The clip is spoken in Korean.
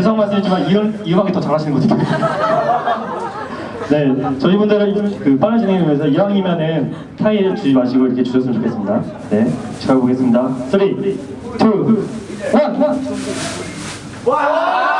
죄송 말씀이지만 이런 이 음악이 더 잘하시는 것 같아요. 네, 저희 분들은 그 빠른 진행을 위해서 이왕이면은 타이를 주지 마시고 이렇게 주셨으면 좋겠습니다. 네, 제가 보겠습니다. 3, 2, 1. 와!